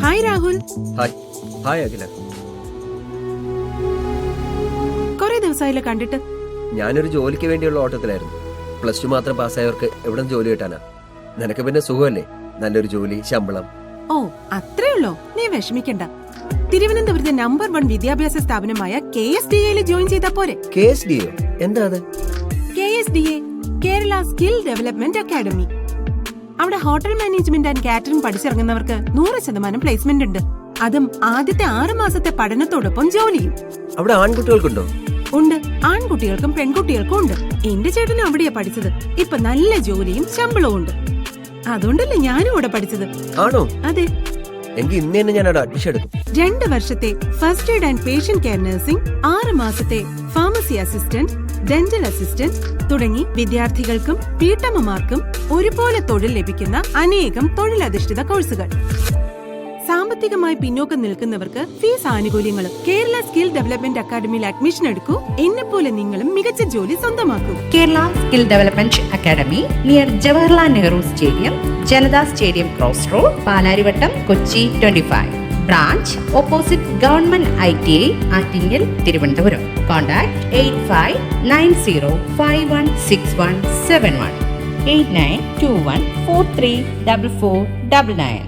Hi Rahul. Hi. Hi Akhila. കുറെ ദിവസമായില്ല കണ്ടിട്ട്? ഞാനൊരു ജോലിക്ക് വേണ്ടിയുള്ള ഓട്ടത്തിലായിരുന്നു. പ്ലസ് ടു മാത്രം പാസ്സായവർക്ക് എവിടെ ജോലി കിട്ടാനാ? നിനക്ക് പിന്നെ സുഖമല്ലേ? നല്ലൊരു ജോലി ശമ്പളം. ഓ അത്രേ ഉള്ളോ? നീ വിഷമിക്കണ്ട. തിരുവനന്തപുരത്തെ നമ്പർ വൺ വിദ്യാഭ്യാസ സ്ഥാപനമായ കെ എസ് ഡി എയിൽ ജോയിൻ ചെയ്താ പോരെ. കെ എസ് ഡി എന്താ അത്? K S D A Kerala skill development academy. അവിടെ ഹോട്ടൽ മാനേജ്മെന്റ് ആൻഡ് കാറ്ററിംഗ് പഠിച്ചിറങ്ങുന്നവർക്ക് നൂറ് ശതമാനം പ്ലേസ്മെന്റ് ഉണ്ട്. അതും ആദ്യത്തെ ആറ് മാസത്തെ പഠനത്തോടൊപ്പം ജോലിയും. അവിടെ ആൺകുട്ടികൾക്കുണ്ടോ? ഉണ്ട്. ആൺകുട്ടികൾക്കും പെൺകുട്ടികൾക്കും ഉണ്ട്. എന്റെ ചേട്ടനും അവിടെയാ പഠിച്ചത്. ഇപ്പൊ നല്ല ജോലിയും ശമ്പളവും ഉണ്ട്. അതുകൊണ്ടല്ലേ ഞാനും ഇവിടെ പഠിച്ചത്. ആണോ? അതെ. എങ്കിൽ ഇന്ന് തന്നെ ഞാൻ അവിടെ അഡ്മിഷൻ എടുക്കും. രണ്ട് വർഷത്തെ first aid and patient care nursing ആറ് മാസത്തെ ഫാർമസി അസിസ്റ്റന്റ് ഡെന്റൽ അസിസ്റ്റന്റ് തുടങ്ങി വിദ്യാർത്ഥികൾക്കും വീട്ടമ്മമാർക്കും ഒരുപോലെ തൊഴിൽ ലഭിക്കുന്ന അനേകം തൊഴിലധിഷ്ഠിത കോഴ്സുകൾ. സാമ്പത്തികമായി പിന്നോക്കം നിൽക്കുന്നവർക്ക് ഫീസ് ആനുകൂല്യങ്ങളും കേരള സ്കിൽ ഡെവലപ്മെന്റ് അക്കാദമിയിൽ അഡ്മിഷൻ എടുക്കൂ. എന്നെ പോലെ നിങ്ങളും മികച്ച ജോലി സ്വന്തമാക്കൂ. Kerala skill development academy near Jawaharlal Nehru stadium Janatha stadium cross road Palarivattom Kochi twenty five branch opposite government I T I Attingal Thiruvananthapuram contact eight five nine zero five one six one seven one eight nine two one four three double four double nine